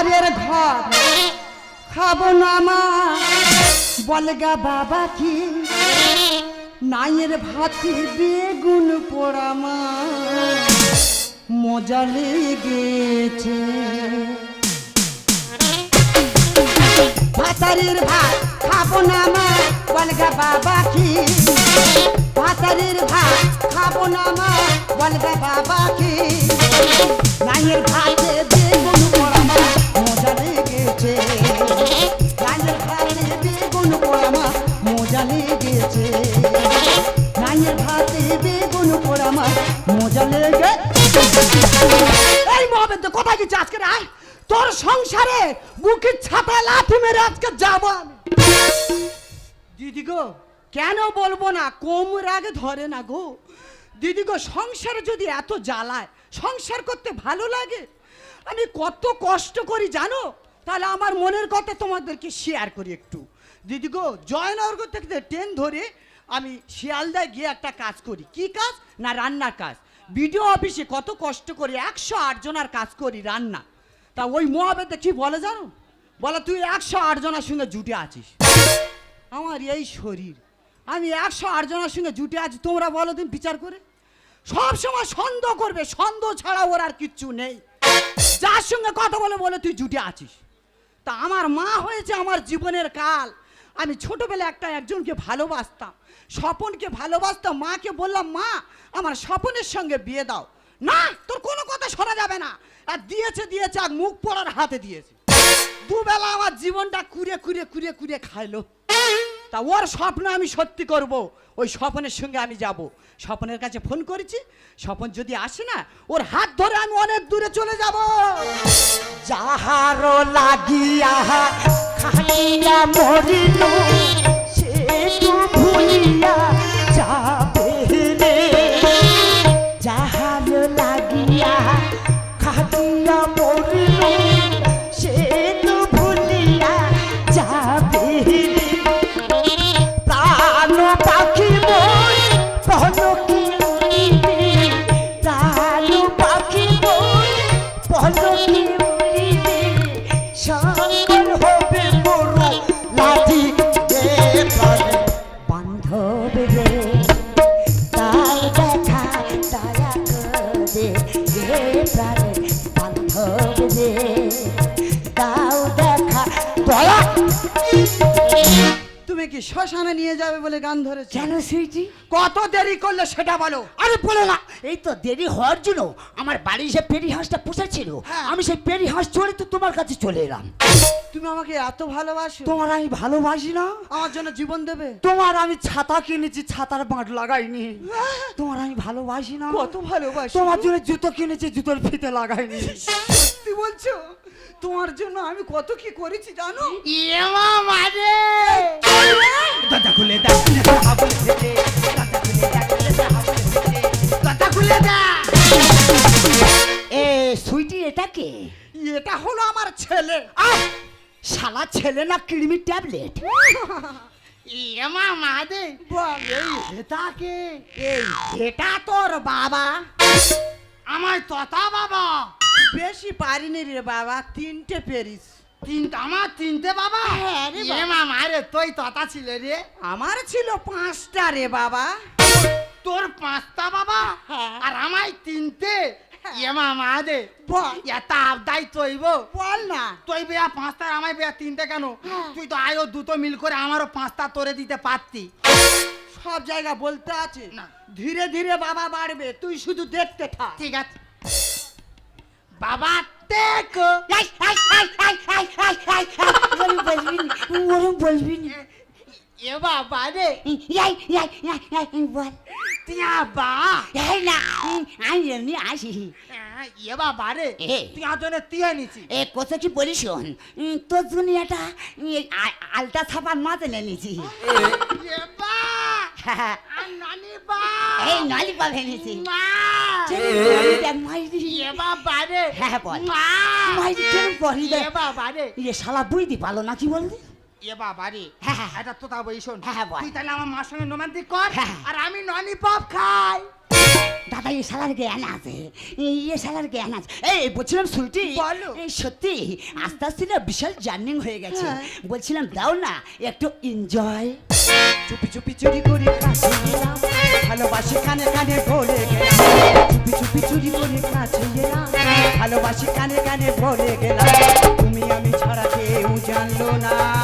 ভাতারের ঘর। খাব না মা। বলগা বাবা কি? নাইয়ের ভাতে বেগুন পোড়া মা। মজা লেগেছে। ভাতারের ভাত খাব না মা। বলগা বাবা কি? ভাতারের ভাত খাব না মা। বলগা বাবা কি? নাইয়ের ভাতে বেগুন পোড়া এই মহাবেদ কোথায় গেছে আজকে আয় তোর সংসারে বুকের ছাতা লাথি মেরে আজকে যাব দিদি গো, কেন বলব না? কম রাগে ধরে না গো। দিদি গো, সংসারে যদি এত জ্বালায়, সংসার করতে ভালো লাগে? আমি কত কষ্ট করি জানো? তাহলে আমার মনের কথা তোমাদেরকে শেয়ার করি একটু। দিদি গো, জয়নগর থেকে ট্রেন ধরে আমি শিয়ালদায় গিয়ে একটা কাজ করি। কি কাজ? না, রান্নার কাজ। বিডিও অফিসে কত কষ্ট করে একশো আট জনের কাজ করি, রান্না। তা ওই মহাবেদে কি বলে জানো? বলে, তুই একশো আট জনের সঙ্গে জুটে আছিস। আমার এই শরীর। আমি একশো আট জনের সঙ্গে জুটে আছি, তোমরা বলো দিন বিচার করে। সব সময় সন্দেহ করবে সন্দেহ ছাড়া ওর আর কিচ্ছু নেই। যার সঙ্গে কথা বলে বলে তুই জুটে আছিস। তা আমার মা হয়েছে আমার জীবনের কাল। আমি ছোটবেলা একটা একজনকে ভালোবাসতাম, স্বপনকে ভালোবাসতাম, মাকে বললাম, মা, আমার স্বপনের সঙ্গে বিয়ে দাও। না, তোর কোনো কথা সরা যাবে না। আর দিয়েছে দিয়েছে, আর মুখ পড়ার হাতে দিয়েছে। দুবেলা আমার জীবনটা কুড়ে কুড়ে কুড়ে কুড়ে খাইলো। তা ওর স্বপ্ন আমি সত্যি করব। ওই স্বপনের সঙ্গে আমি যাব। স্বপনের কাছে ফোন করেছি। স্বপন যদি আসে না, ওর হাত ধরে আমি অনেক দূরে চলে যাব। যাহার লাগিয়া খাইয়া মরিল, সে ভুলিয়া যাবে গান ধরেছো। কেন সুইটি? কত দেরি করলে সেটা বলো। আরে বলো না এই তো দেরি হওয়ার জন্য আমার বাড়ি যে পেরি হাঁসটা পুষেছিল হ্যাঁ। আমি সেই পেরি হাঁস চড়ে তো তোমার কাছে চলে এলাম। তুমি আমাকে এত ভালোবাসো। তোমার আমি ভালোবাসি না। আমার জন্য জীবন দেবে। তোমার আমি ছাতা কিনেছি ছাতার বাঁট লাগাইনি। তোমার আমি ভালোবাসি না। কত ভালোবাসো। তোমার জন্য জুতো কিনেছি জুতোর ফিতে লাগাইনি। সত্যি বলছো? তোমার জন্য আমি কত কি করেছি জানো? দাদা খুলে দাদা খুলে দাদা দাও এ সুইটি এটা কে? এটা হলো আমার ছেলে। আহ! শালা ছেলে না ক্রিমি ট্যাবলেট? বল এই এটা তোর বাবা। আমার ততা বাবা। বেশি পারিনি রে বাবা তিনটে পেরিস। তিনটা? আমার তিনটে বাবা? হ্যাঁ রে বাবা। মামা রে তুই ততা ছিল রে। আমার ছিল পাঁচটা রে বাবা। তোর পাঁচটা বাবা? হ্যাঁ। আর আমায় তিনটে? এ মামা রে বল। এটা আবদাই তৈব। বল না। তুই বেয়া পাঁচটা আমায় বেয়া তিনটে কেন? তুই তো আয়ো দুটো মিল করে আমারও পাঁচটা তোরে দিতে পারতি। সব জায়গা বলতে আছে। না। ধীরে ধীরে বাবা বাড়বে তুই শুধু দেখতে থাক। ঠিক আছে। বাবা দেখো ওরম বলবি না এ বাবা রে বল তিয়া বা এই না আমি এমনি আসি এ বাবা রে। তুই আজনে তিয়া নিছি এ কত কি বলিস তোর দুনিয়াটা এই আ- আলতা ছাপার মাঝে নিয়েছি এ বা আর নানি বা এই নলি পাবে এনেছি। মা। দেখ এ। বাবা রে। হ্যাঁ, বল। মা। মাইরি কেন পড়ি এ দেখ বাবা ইয়ে শালা বুঝতে পারল না কি বললি? এ বাবা রে। হ্যাঁ, হ্যাঁ। এটা তো তা হ্যাঁ, তুই তাহলে আমার মার সঙ্গে রোমান্টিক কর হ্যাঁ। আর আমি ননি পপ খাই। দাদা এই শালার জ্ঞান আছে। এই এ শালার জ্ঞান আছে। এই বলছিলাম সুইটি বলো। এই সত্যি আস্তে আস্তে না বিশাল জার্নিং হয়ে গেছে। বলছিলাম দাও না একটু এনজয় চুপি চুপি চুরি করে কাছে এলাম ভালোবাসি কানে কানে ভরে গেলাম। চুপি চুপি চুরি করে কাছে ভালোবাসি কানে কানে ভরে গেলাম। তুমি আমি ছাড়া কেউ জানলো না।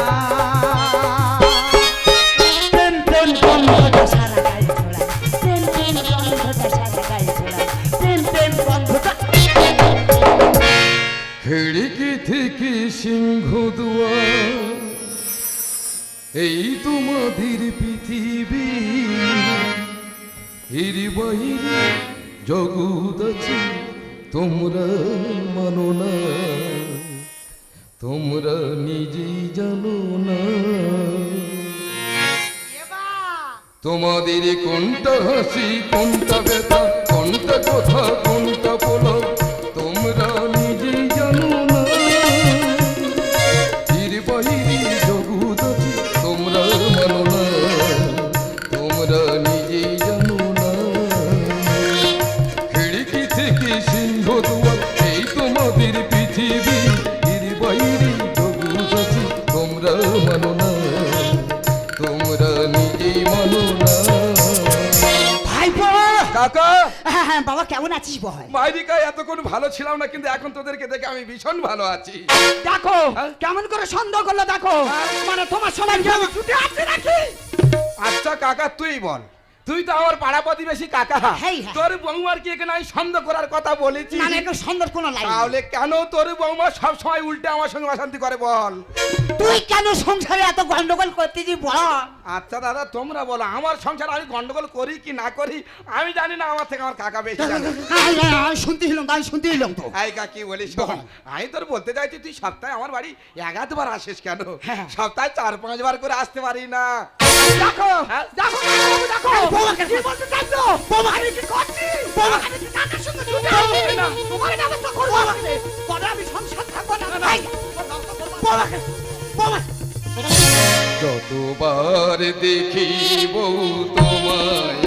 তোমাদের পৃথিবী এর বাইরে জগৎ আছে, তোমরা মানো না, তোমরা নিজেই জানো না। তোমাদের কোনটা হাসি, কোনটা ব্যথা, কোনটা কথা, কোনটা পোলা আছিস বল। মাইরিকায় এতক্ষণ ভালো ছিলাম না কিন্তু এখন তোদেরকে দেখে আমি ভীষণ ভালো আছি। দেখো হ্যাঁ? কেমন করে সন্দেহ করল দেখো। মানে তোমার সবাই কেমন ছুটে আছে নাকি? আচ্ছা কাকা তুই বল। তুই তো আমার পাড়া প্রতিবেশী কাকা। তোর বৌমার কি এখানে আমি সন্দেহ করার কথা বলেছি? না না একটু কোনো লাইন তাহলে কেন তোর বৌমা সব সময় উল্টে আমার সঙ্গে অশান্তি করে বল? তুই কেন সংসারে এত গন্ডগোল করতেছি বল? আচ্ছা দাদা তোমরা বলো আমার সংসার আমি গন্ডগোল করি কি না করি? আমি জানি না আমার থেকে আমার কাকা বেশি জানে। আমি শুনতে হলাম আমি শুনতে হলাম তো। এই কাকি বলিস আমি তোর বলতে চাইছি তুই সপ্তাহে আমার বাড়ি এগারোবার আসিস কেন? হ্যাঁ। সপ্তাহে চার পাঁচবার করে আসতে পারি না। দেখো হ্যাঁ? দেখো দেখো বৌমাকে কি বলতে চাইছো? বৌমাকে কি করছি? বৌমাকে কি কাকার সঙ্গে ছুটে আসছি? না তোমার ব্যবস্থা করব আমাকে? পরে আমি সংসার থাকব না। ভাই বৌমাকে বৌমাকে যতবার দেখি বউ তোমায়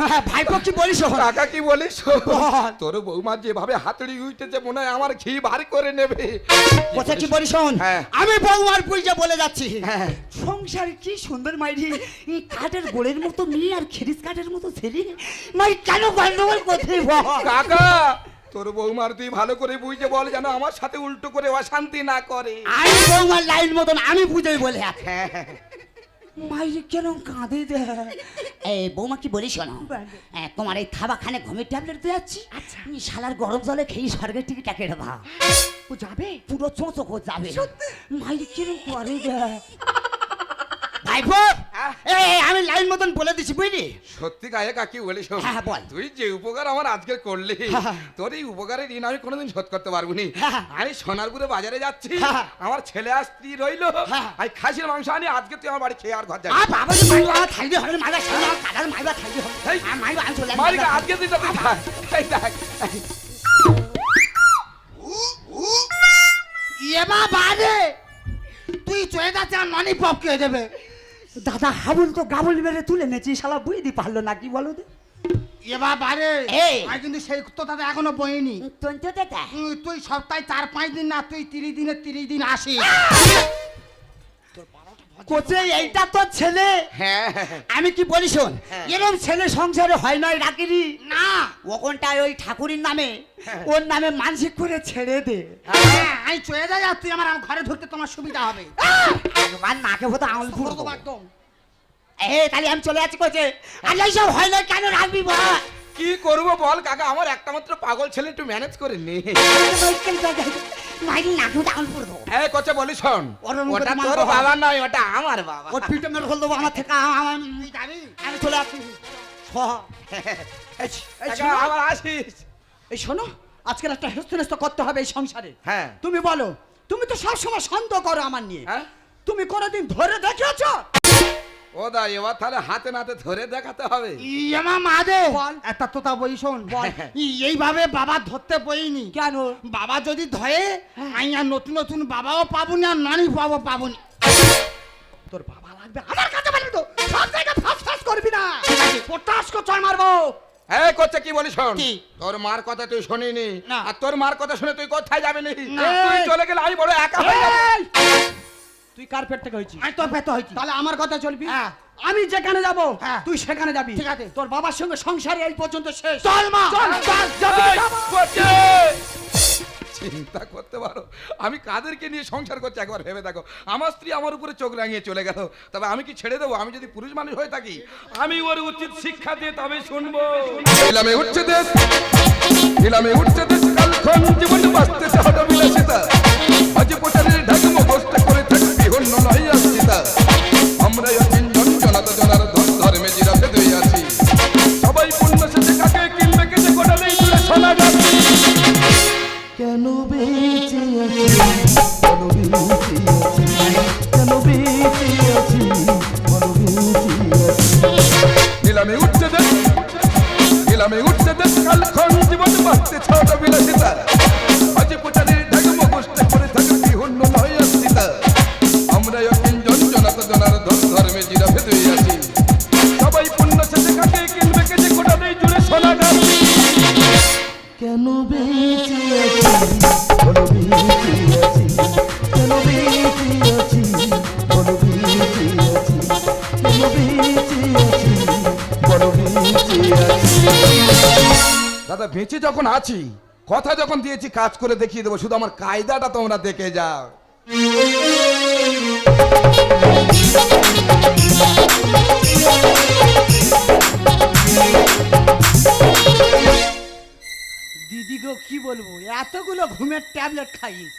হ্যাঁ ভাইপো কি বলিস কাকা কি বলিস তোর বৌমা যেভাবে হাতুড়ি মনে হয় আমার ঘি ভারী করে নেবে। কথা কি বলিস শোন? হ্যাঁ। আমি বৌমার পুজো বলে যাচ্ছি। হ্যাঁ। সংসার কি সুন্দর মাইরি এই কাঠের গোড়ের মতো মেয়ে আর খিরিস কাঠের মতো ছেলে। মাই কেন গন্ডগোল করতে কাকা তোর বৌমার তুই ভালো করে বুঝে বল যেন আমার সাথে উল্টো করে অশান্তি না করে। আমি বৌমার লাইন মতন আমি বুঝেই বলে। আছি মাইরে কেন কাঁদে দে এই বৌমা কি বলিস শোনো? তোমার এই থাবাখানে ঘুমের ট্যাবলেট দিয়ে যাচ্ছি শালার গরম জলে খেয়ে স্বর্গের টিকিটটা কেটে ভা ও যাবে? পুরো চোঁচো যাবে। মাইরে কিরম করে দে ভাইপো! আমি লাইন মতন বলে দিছি বুঝলি? সত্যি গায়ে কাকি বলিস হ্যাঁ, তুই যে উপকার আমার আজকে করলি হ্যাঁ। তোর এই উপকারের ঋণ আমি কোনোদিন শোধ করতে পারব নি। হ্যাঁ। আমি সোনারপুরে বাজারে যাচ্ছি হ্যাঁ। আমার ছেলে আর স্ত্রী রইল হ্যাঁ। আমি খাসির মাংস আনি আজকে তুই আমার বাড়ি খেয়ে আর ঘর যাবি। বাবা থাকবে হবে মাইবা মাইবা থাকবে হবে। আজকে তুই দেখ। এবা বাদে তুই চলে যাচ্ছে আর ননি পপ কে দেবে। দাদা হাবুল তো গাবল মেরে তুলে নেছি শালা বুঝতে পারল না কি বলো তো? এবা বারে। আমি কিন্তু সেই তো দাদা এখনও বইনি। তুই সপ্তাহে চার পাঁচ দিন না তুই তিরিশ দিনে তিরিশ দিন আসিস। কোচে এইটা তো ছেলে? হ্যাঁ। আমি কি বলি শোন হ্যাঁ। এরকম ছেলে সংসারে হয় নয় রাকিনি না। ওখানটায় ওই ঠাকুরের নামে ওর নামে মানসিক করে ছেড়ে দে। হ্যাঁ, আমি চলে যাই আর তুই আমার ঘরে ঢুকতে তোমার সুবিধা হবে। একবার নাকে হতো আঙুল করব একদম। এ তাহলে আমি চলে যাচ্ছি কোচে আর এইসব হয় না কেন রাখবি বল? কি করব বল কাকা? আমার একটা মাত্র পাগল ছেলে একটু ম্যানেজ করে নে। মাইরি দেবো হ্যাঁ বলি শোন ওটা তোর বাবা। নয় ওটা আমার বাবা। ওর পিঠে মেরে ফেল দেবো আমার থেকে আ- আমার যাবি আমি চলে এই, এই আবার আসিস। এই শোনো আজকের একটা হেস্তনেস্ত করতে হবে এই সংসারে। হ্যাঁ। তুমি বলো তুমি তো সব সময় সন্দেহ করো আমার নিয়ে। হ্যাঁ? তুমি কোনোদিন ধরে দেখেছ ও দা এবার তাহলে হাতে নাতে ধরে দেখাতে হবে। ইয়েমা মাদে! বল। একটা তোতা বই শোন। এইভাবে বাবা ধরতে বইনি। কেন? বাবা যদি ধরে আমি আর নতুন নতুন বাবাও পাবো না আর নানি পাবো পাবো তোর বাবা লাগবে আমার কাছে বলি তো। সব জায়গায় ফাঁস ফাঁস করবি না। পটাশ কো চয় মারবো। এই করছে কি বলিস শোন? তোর মার কথা তুই শুনিনি। আর তোর মার কথা শুনে তুই কোথায় যাবি নি? না। তুই চলে গেলে আমি বড় একা হয়ে যাব। তুই কার্পেট থেকে হয়েছিস? আমি তোর পেতে হয়েছি। তাহলে আমার কথা চলবি? হ্যাঁ। আমি যেখানে যাব হ্যাঁ। তুই সেখানে যাবি। ঠিক আছে। তোর বাবার সঙ্গে সংসারে এই পর্যন্ত শেষ। চল মা। চল চল যাবি। এই, চিন্তা করতে পারো। আমি কাদেরকে নিয়ে সংসার করছি একবার ভেবে দেখো। আমার স্ত্রী আমার উপরে চোখ রাঙিয়ে চলে গেল। তবে আমি কি ছেড়ে দেবো? আমি যদি পুরুষ মানুষ হয়ে থাকি আমি ওর উচিত শিক্ষা দিয়ে তবে শুনব। ইলামে উঠছে দেশ। ইলামে উঠছে দেশ। কালক্ষণ জীবন হঠাৎ বিলাসিতা আজ পোটারের করে বিহন্ন নয় আসিতা আমরা তিনজন জনাতা জনার ধন ধর্মে জিরাফে দুই আছি সবাই পূর্ণ শেষে কাকে কিনবে কেটে গোটালেই জুড়ে শোনা যাচ্ছে কেন বেঁচে আছি কেন নিলামে উঠছে দেশ নিলামে উঠছে বাঁচতে ছোট বিলাসিতা বেঁচে যখন আছি, কথা যখন দিয়েছি, কাজ করে দেখিয়ে দেবো। শুধু আমার কায়দাটা তোমরা দেখে যাও। দিদি গো, কি বলব? এতগুলো ঘুমের ট্যাবলেট খাইস।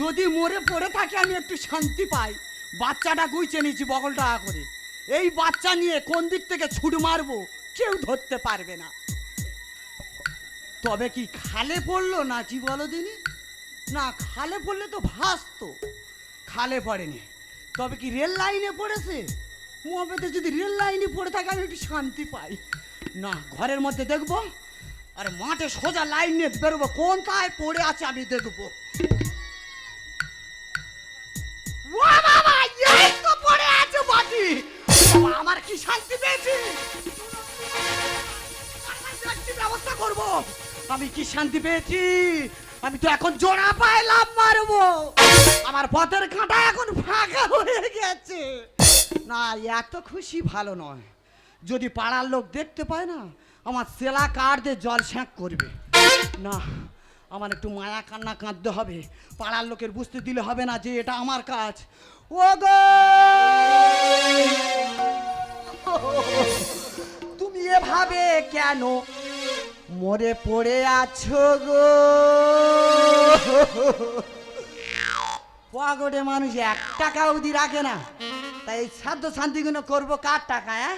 যদি মরে পড়ে থাকে, আমি একটু শান্তি পাই। বাচ্চাটা গুইচে নিয়েছি বগল টাকা করে। এই বাচ্চা নিয়ে কোন দিক থেকে ছুট মারবো, কেউ ধরতে পারবে না। তবে কি খালে পড়ল না কি বলো দিনি? না, খালে পড়লে তো ভাসতো। খালে পড়েনি। তবে কি রেল লাইনে পড়েছে? মোবাইলে যদি রেল লাইনে পড়ে থাকে, আমি একটু শান্তি পাই। না, ঘরের মধ্যে দেখব, আর মাঠে সোজা লাইন নিয়ে বেরোবো। কোনটায় পড়ে আছে আমি দেখব। আমার কি শান্তি পেয়েছি? ব্যবস্থা করব। আমি কি শান্তি পেয়েছি? আমি তো এখন জোড়া পাইলাম মারবো। আমার পথের কাঁটা এখন ফাঁকা হয়ে গেছে। না, এত খুশি ভালো নয়। যদি পাড়ার লোক দেখতে পায় না, আমার সেলা কাঠ দিয়ে জল শ্যাঁক করবে। না, আমার একটু মায়া কান্না কাঁদতে হবে। পাড়ার লোকের বুঝতে দিলে হবে না যে এটা আমার কাজ। ও গো! তুমি এভাবে কেন মরে পড়ে আছো গো। পগটে মানুষ এক টাকা অবধি রাখে না। তাই সাধ্য শান্তিগুলো করব কার টাকা হ্যাঁ?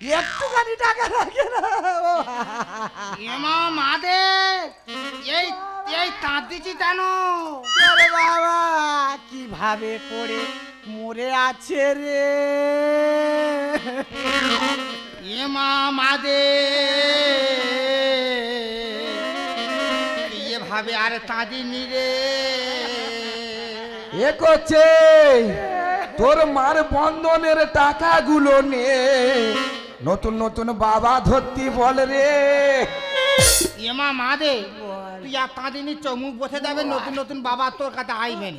একটুখানি টাকা রাখে না। এমা মাদে এই এই তাঁত দিচ্ছি কেন ওরে বাবা কীভাবে পড়ে মরে আছে রে? এমা মাদে এভাবে আর তাঁদিনি রে। এ করছে তোর মার বন্ধনের টাকাগুলো নে। নতুন নতুন বাবা ধরতি বল রে। এমা মাদে তুই আর তাঁদিনি চমুক বসে যাবে নতুন নতুন বাবা তোর কাছে আইবেন!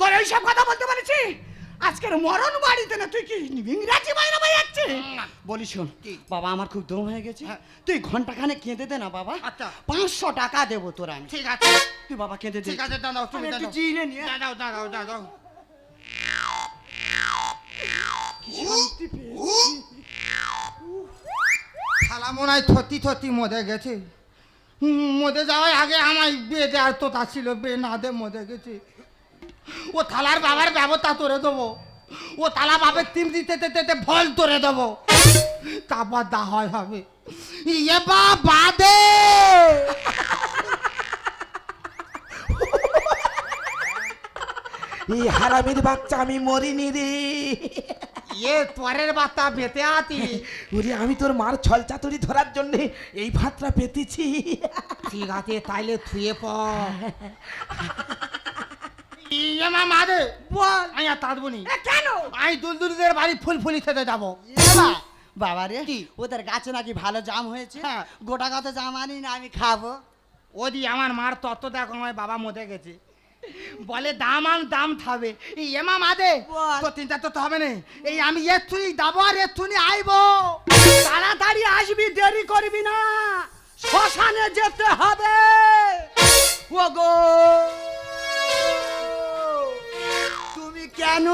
তোর এইসব কথা বলতে পারছি আজকের মরণ বাড়িতে না তুই কি ইংরাজি বাইরে বই যাচ্ছে বলি শোন বাবা আমার খুব দম হয়ে গেছে। হ্যাঁ। তুই ঘণ্টা খানে কেঁদে দে না বাবা। আচ্ছা। পাঁচশো টাকা দেবো তোর আমি। ঠিক আছে। তুই বাবা কেঁদে দে। ঠিক আছে দাদাও তুমি একটু জিরে নিয়ে কি শান্তি পেয়েছি। খালা মনে হয় থতি থতি মদে গেছে। হুম, মদে যাওয়ার আগে আমায় বিয়ে দেওয়ার তো তা ছিল বিয়ে না দে মদে গেছে। ও থালার বাবার ব্যবস্থা করে দেবো। ও থালা বাবার তিম দিতে দিতে ভল তোরে দেবো। তারপর দা হয় হবে। ইয়ে বা বাদে। এই হারামির বাচ্চা আমি মরিনি রে। এ তোরের বার্তা বেতে আতি ওরে আমি তোর মার ছল চাতুরি ধরার জন্য এই ভাতটা পেতেছি ঠিক আছে তাইলে থুয়ে পর ইয়ে মা মাদে বল। আমি আর তাঁতবনি। এ, কেন? আমি দুলদুলিদের বাড়ি ফুল ফুলি খেতে যাব। বাবা রে ওদের গাছে নাকি ভালো জাম হয়েছে। হ্যাঁ। গোটা গাছে জাম আনি না আমি খাব। ওদি আমার মার তত্ত্ব দেখো আমার বাবা মতে গেছে। বলে দাম আন দাম থাবে। এই এমা মাদে। তো তিনটা তো হবে না। এই আমি এক্ষুনি দাবো আর এক্ষুনি আইবো। তাড়াতাড়ি আসবি দেরি করবি না। শ্মশানে যেতে হবে। ওগো তুমি কেন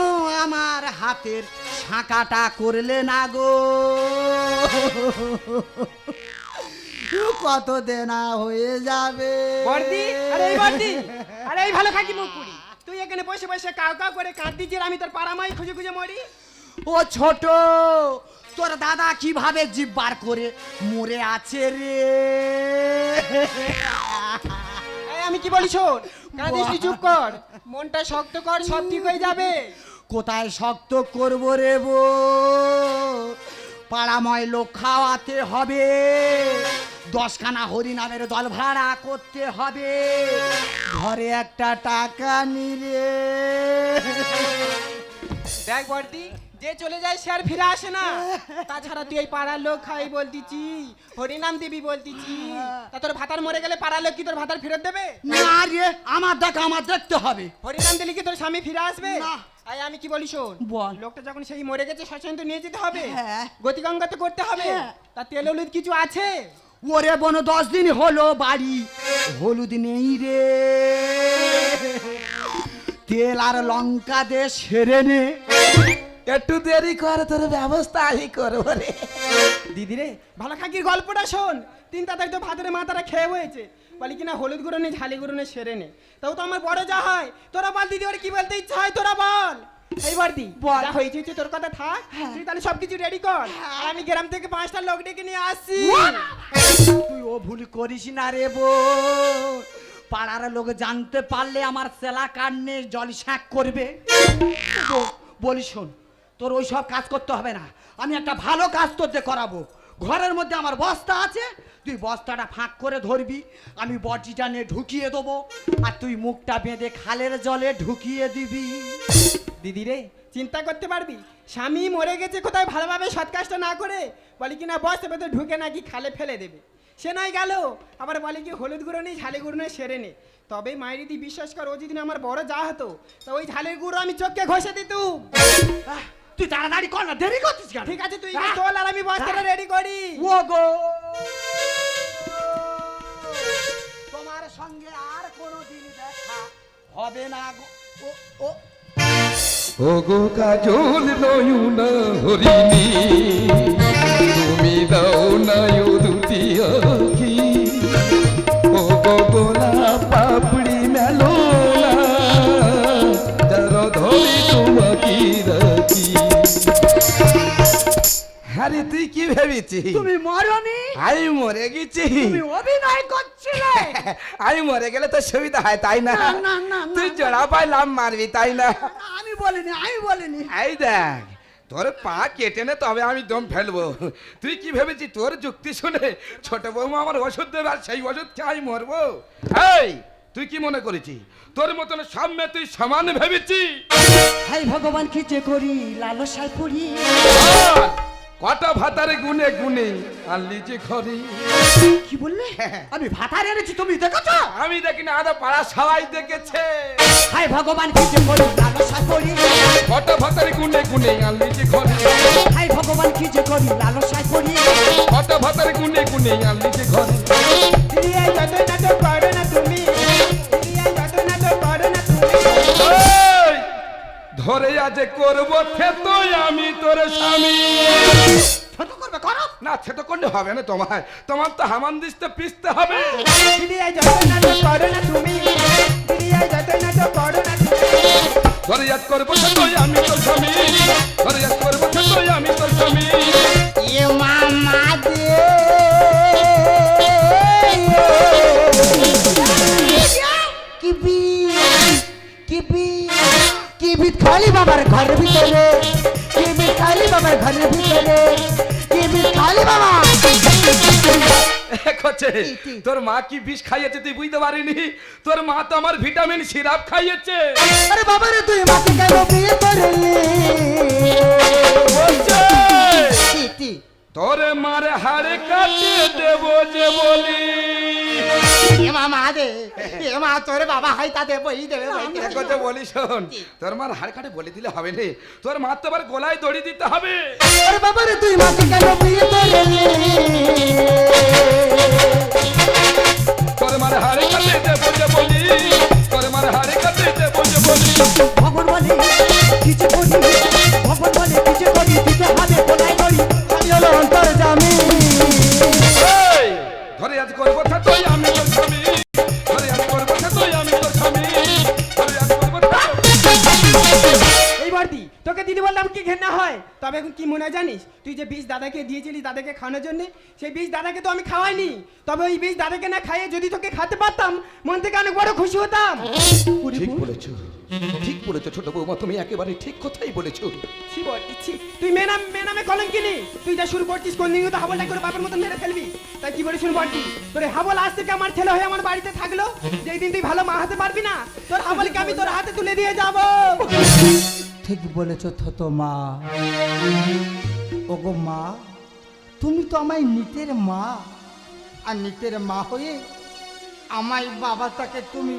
আমার হাতের শাঁকাটা করলে না গো? কত দেনা হয়ে যাবে? বর্দি আরে এই বর্দি আরে এই ভালো থাকি মুখ পুরি তুই এখানে বসে বসে কাউ কাউ করে কাঁদতিস আর আমি তোর পাড়ামাই খুঁজে খুঁজে মরি। ও ছোট তোর দাদা কীভাবে জিভ বার করে মরে আছে রে? আমি কি বলি শোন? কাঁদিস চুপ কর। মনটা শক্ত কর সব ঠিক হয়ে যাবে। কোথায় শক্ত করব রে বো? পাড়াময় লোক খাওয়াতে হবে। দশখানা হরিনামের দল ভাড়া করতে হবে। ঘরে একটা টাকা নিরে দেখ বর্দি যে চলে যায় সে আর ফিরে আসে না। তাছাড়া তুই এই পাড়ার লোক খাই বলতিছি হরিনাম দেবী বলতিছি। তা তোর ভাতার মরে গেলে পাড়ার লোক কি তোর ভাতার ফেরত দেবে? না রে আমার দেখ আমার দেখতে হবে। হরিনাম দিলে কি তোর স্বামী ফিরে আসবে? না। আই আমি কি বলি শোন বল। লোকটা যখন সেই মরে গেছে শ্মশান তো নিয়ে যেতে হবে। হ্যাঁ। গতিগঙ্গা তো করতে হবে। হ্যাঁ। তা তেল হলুদ কিছু আছে? ওরে বোন দশ দিন হলো বাড়ি। হলুদ নেই রে। তেল আর লঙ্কা দে সেরে নে। একটু দেরি কর তোর ব্যবস্থা আমি করব রে। দিদি রে ভালো খাকির গল্পটা শোন। তিন তাড়াতাড়ি তো ভাতের মাথাটা খেয়ে হয়েছে বলি কিনা হলুদ গুঁড়ো নেই ঝালি গুঁড়ো নেই সেরে নে। তাও তো আমার বড় যা হয়। তোরা বল দিদি ওর কি বলতে ইচ্ছা হয় তোরা বল। এইবার দি বল। যা হয়েছে হয়েছে, তোর কথা থাক। তুই তাহলে সবকিছু রেডি কর। আর আমি গ্রাম থেকে পাঁচটা লোক ডেকে নিয়ে আসি তুই ও ভুল করিস না রে বো পাড়ার লোক জানতে পারলে আমার সেলা কান্নে জল শাক করবে বলি শোন তোর ওই সব কাজ করতে হবে না। আমি একটা ভালো কাজ তোরতে করাবো। ঘরের মধ্যে আমার বস্তা আছে তুই বস্তাটা ফাঁক করে ধরবি। আমি বটিটা নিয়ে ঢুকিয়ে দেবো আর তুই মুখটা বেঁধে খালের জলে ঢুকিয়ে দিবি। দিদি রে চিন্তা করতে পারবি? স্বামী মরে গেছে কোথায় ভালোভাবে সৎ কাজটা না করে? বলি কিনা বস এবার তো ঢুকে নাকি খালে ফেলে দেবে। সে নাই গেল। আবার বলে কি হলুদ গুঁড়ো নেই ঝালে গুঁড়ো নেই সেরে নে। তবে মায়ের দিদি বিশ্বাস কর ও যদি আমার বড় যা হতো তা ওই ঝালের গুঁড়ো আমি চোখকে ঘষে দিতুম। তুই তাড়াতাড়ি কর না দেরি করছিস কেন? ঠিক আছে তুই চল আর আমি বস্তাটা রেডি করি। ও গো! তোমার সঙ্গে আর কোনোদিন দেখা হবে না গো। ও ও। ওগো কাজল নয়ুনা হরিণী। তুমি দাও না ও দুটি আখি। ওগো গোলা পাপড়ি মেলো না। যার ধরে তোমাকে আরে তুই কি ভেবেছি তুমি মরনি। আমি মরে গেছি। তুমি অভিনয় করছিলে। আমি মরে গেলে তো সুবিধা হয় তাই না? না, না। তুই জোড়া পাইলাম মারবি তাই না? আমি বলিনি আমি বলিনি। এই দেখ তোর পা কেটে নে তবে আমি দম ফেলব। তুই কি ভেবেছিস? তোর যুক্তি শুনে ছোট বৌমা আমার ওষুধ দেবে আর সেই ওষুধ খেয়ে আমি মরবো? এই তুই কি মনে করেছিস? তোর মতন সামনে তুই সমান ভেবেছি হাই ভগবান কি যে করি লালসায় পড়ি কটা ভাতারে গুনে গুনে আনলি যে ঘরে? কি বললে? আমি ভাতার এনেছি তুমি দেখেছ? আমি দেখি না আদা পাড়া সবাই দেখেছে। হাই ভগবান কি যে করি লালসায় পড়ি কটা ভাতারে গুনে গুনে আনলি যে ঘরে? হাই ভগবান কি যে করি লালসায় পড়ি কটা ভাতারে গুনে গুনে আনলি যে ঘরে? দিদি এই যত ধরে আজে করব থেতো আমি তোর স্বামী। ছোট করবে করো। না থেতো করলে হবে না তোমার তোমার তো হামান দিতে পিসতে হবে। ধরে যাত করব আমি তোর স্বামী। ধরে যাত করব আমি তোর স্বামী। বিথালি বাবার ঘরের ভিতরে কে বিথালি বাবার ঘরের ভিতরে কে বিথালি বাবা। তোর মা কি বিষ খাইয়েছে তুই বুঝতে পারিনি? তোর মা তো আমার ভিটামিন সিরাপ খাইয়েছে। আরে বাবা রে তুই মাকে কেন বিয়ে করলি? বলছে তোর মার হাড়ে কাটে দেব যে বলি। এ মা মা দে এ মা তোর বাবা হাই তা দেবে বই দেবে। কথা বলি শোন তোর মার হাড় কাটে বলে দিলে হবে না। তোর মা তো আবার গলায় দড়ি দিতে হবে। আরে বাবা রে তুই মাকে কেন বিয়ে করলি? তোর মার হাড়ে কাটে দেব যে বলি। তোর মার হাড়ে কাটে দেব যে বলি। ভগবান বলে কিছু করি? হয় জানিস? তুই যে বীজ দাদাকে দিয়েছিলি দাদাকে খাওয়ানোর জন্য সেই বীজ দাদাকে তো আমি খাওয়াইনি। তবে ওই বীজ দাদাকে না খাইয়ে যদি তোকে খেতে পারতাম মন থেকে অনেক বড় খুশি হতাম। ঠিক বলেছ ঠিক বলেছ ছোট বৌমা তুমি একেবারে ঠিক কথাই বলেছ। ছি বর্দি ছি। তুই মেনাম মেনামে কলম কিনি তুই যা শুরু করছিস কোন দিন তো হাবলটা করে বাপের মতন মেরে ফেলবি। তাই কি বলে শুন বর্দি তোর হাবল আজ থেকে আমার ছেলে হয়ে আমার বাড়িতে থাকল। যেই দিন তুই ভালো মা হতে পারবি না তোর হাবলকে আমি তোর হাতে তুলে দিয়ে যাব। ঠিক বলেছ থত মা? ওগো মা, তুমি তো আমায় নিতের মা। আর নিতের মা হয়ে আমায় বাবা তাকে তুমি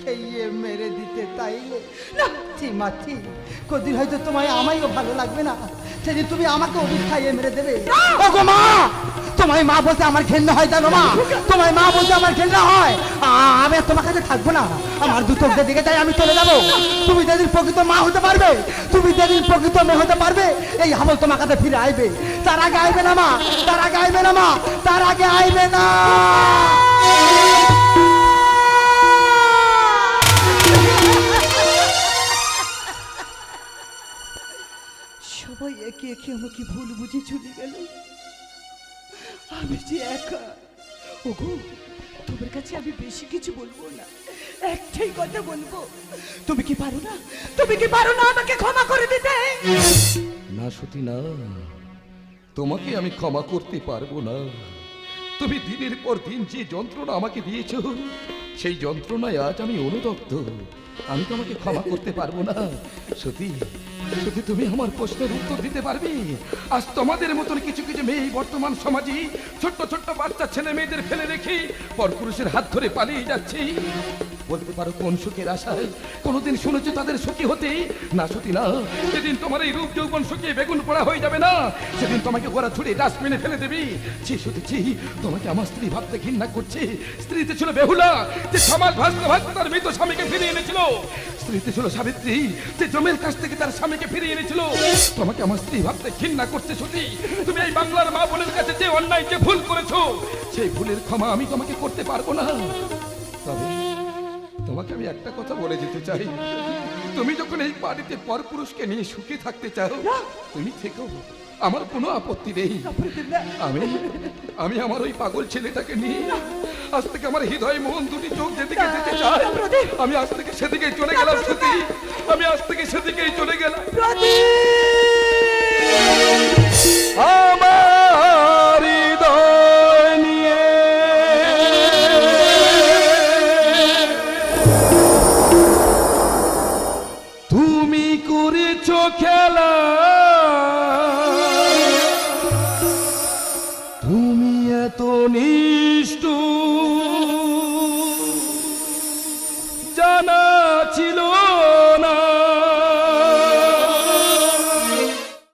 খেয়ে মেরে দিতে তাইলে। না মা কদিন হয়তো তোমায় আমায়ও ভালো লাগবে না। সেদিন তুমি আমাকে ওষুধ খাইয়ে মেরে দেবে? ওগো মা! তোমায় মা বলতে আমার ঘেন্না হয় জানো মা? তোমায় মা বলতে আমার ঘেন্না হয়। আমি আর তোমার কাছে থাকব না। আমার দু চোখে দিকে তাই আমি চলে যাব। তুমি যেদিন প্রকৃত মা হতে পারবে তুমি যেদিন প্রকৃত মেয়ে হতে পারবে এই হাবল তোমার কাছে ফিরে আইবে। তার আগে আইবে না মা তার আগে আইবে না মা তার আগে আইবে না। একে একে আমাকে ভুল বুঝে চলে গেল। আমি যে একা, ওগো, তোমার কাছে আমি বেশি কিছু বলব না। একটাই কথা বলব, তুমি কি পারো না? তুমি কি পারো না আমাকে ক্ষমা করে দিতে? না সতী, না। তোমাকে আমি ক্ষমা করতে পারব না। তুমি দিনের পর দিন যে যন্ত্রণা আমাকে দিয়েছ, সেই যন্ত্রণায় আজ আমি অনুদগ্ধ আমি তোমাকে ক্ষমা করতে পারব না। সতী সতী, তুমি আমার প্রশ্নের উত্তর দিতে পারবে? আজ তোমাদের মতন কিছু কিছু মেয়ে বর্তমান সমাজে ছোট্ট ছোট্ট বাচ্চা ছেলে মেয়েদের ফেলে রেখে পরপুরুষের হাত ধরে পালিয়ে যাচ্ছে। বলতে পারো কোন সুখের আশায় কোনোদিন শুনেছো তাদের সুখী হতে? না, সতী না। সেদিন তোমার এই রূপ যৌবন শুকিয়ে বেগুন পড়া হয়ে যাবে না, সেদিন তোমাকে গোড়া ছুড়ে ডাস্টবিনে ফেলে দেবি। ছি, সতী, ছি, তোমাকে আমার স্ত্রী ভাবতে ঘৃণা করছে। স্ত্রীতে ছিল বেহুলা, যে সমাজ ভাসতে ভাসতে তার মৃত স্বামীকে ফিরিয়ে এনেছিল। স্ত্রীতে ছিল সাবিত্রী, যে জমের কাছ থেকে তার স্বামীকে ফিরিয়ে এনেছিল। তোমাকে আমার স্ত্রী ভাবতে ঘৃণা করছে, সতী। তুমি এই বাংলার মা বোনের কাছে যে অন্যায় যে ভুল করেছ, সেই ভুলের ক্ষমা আমি তোমাকে করতে পারব না। তোমাকে আমি একটা কথা বলে যেতে চাই। তুমি যখন এই বাড়িতে পরপুরুষকে নিয়ে সুখী থাকতে চাও তুমি থেকো আমার কোনো আপত্তি নেই। আমি আমি আমার ওই পাগল ছেলেটাকে নিয়ে আজ থেকে আমার হৃদয় মন দুটি চোখ যেদিকে যেতে চাই আমি আজ থেকে সেদিকেই চলে গেলাম সত্যি আমি আজ থেকে সেদিকেই চলে গেলাম। আমার